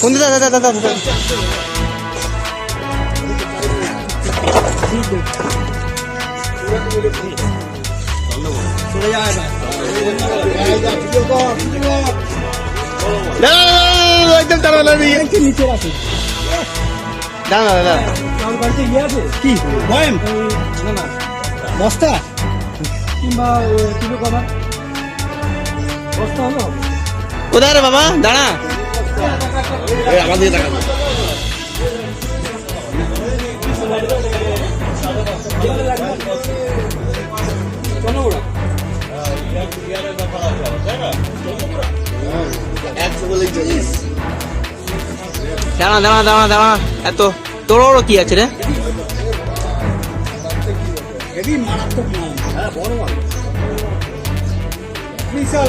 কোন দাদা দাদা দাদা একদম তাড়া দাদা নিচে আছে দাদা দাদা কি? বয়েম? বস্তা? কিংবা কিলো কভার বস্তা হলো? কোথায় রে বাবা? দাঁড়া। চলো ওরা দাঁড়া দাঁড়া দাঁড়া দাঁড়া এত তোর ওর কি আছে রে মারাত্মক হ্যাঁ বিশাল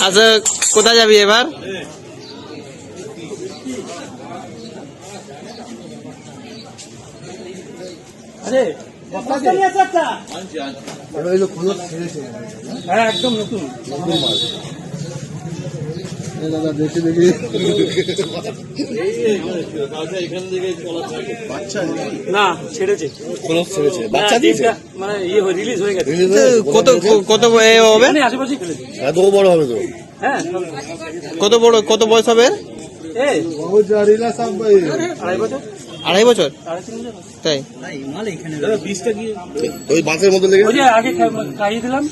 আচ্ছা কোথায় যাবি এবার? আরে হ্যাঁ একদম নতুন। দাদা দেখে দেখে না ছেড়েছে ছেড়েছে বাচ্চা দিয়েছে মানে ইয়ে রিলিজ হয়ে গেছে। কত এ হবে? এত বড় হবে তো। হ্যাঁ। কত বড় কত বয়স হবে এর? এ বহুত জারিলা সব ভাই আড়াই বছর। আড়াই বছর? তাই? ওই বাঁশের মতো লেগে ওই যে আগে খা- খাইয়ে দিলাম।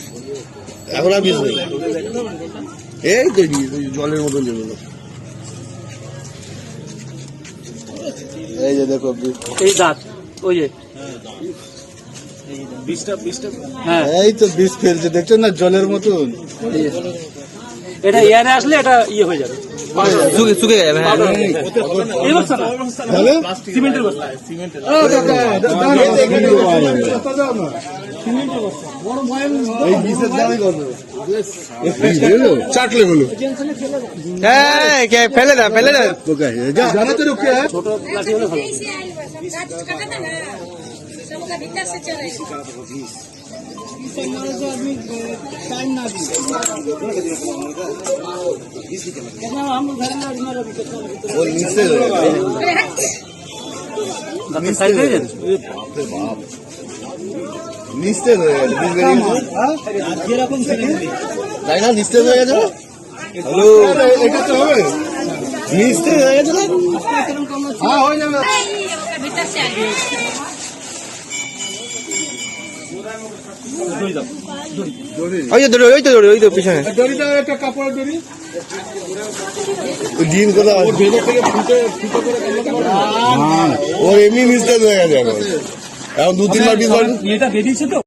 এখন আর বীজ নেই। এই তো জলের মতো লেগে গেল এই যে দেখো। এই দাঁত ওই যে। হ্যাঁ। এই তো বীজ ফেলছে দেখছ না? জলের মতন। এটা এয়ারে আসলে এটা ইয়ে হয়ে যাবে যাবে হ্যাঁ এই বস্তা না সিমেন্টের বস্তা চাটলে হলো হ্যাঁ ফেলে দা ফেলে দা জানা তো রুকে ছোট লাঠি হলে ভালো सबका भीतर से चले ও নিচে রয়ে গেল। দাঁতের সাইজ হয়ে যাবে নিস্তেজ হয়ে গেছে বীজ বেরিয়ে তাই না নিস্তেজ হয়ে গেছে হ্যালো এটা তো হবে নিস্তেজ হয়ে গেছে না হ্যাঁ হয়ে যাবে ওই তো দড়ি ওই তো দড়ি ওই তো পিছনে। দড়িটা একটা কাপড়ের দড়ি। ডিম ওর এমনি মিস্টেক হয়ে গেছে এখন। দু তিনবার বেরিয়েছে তো?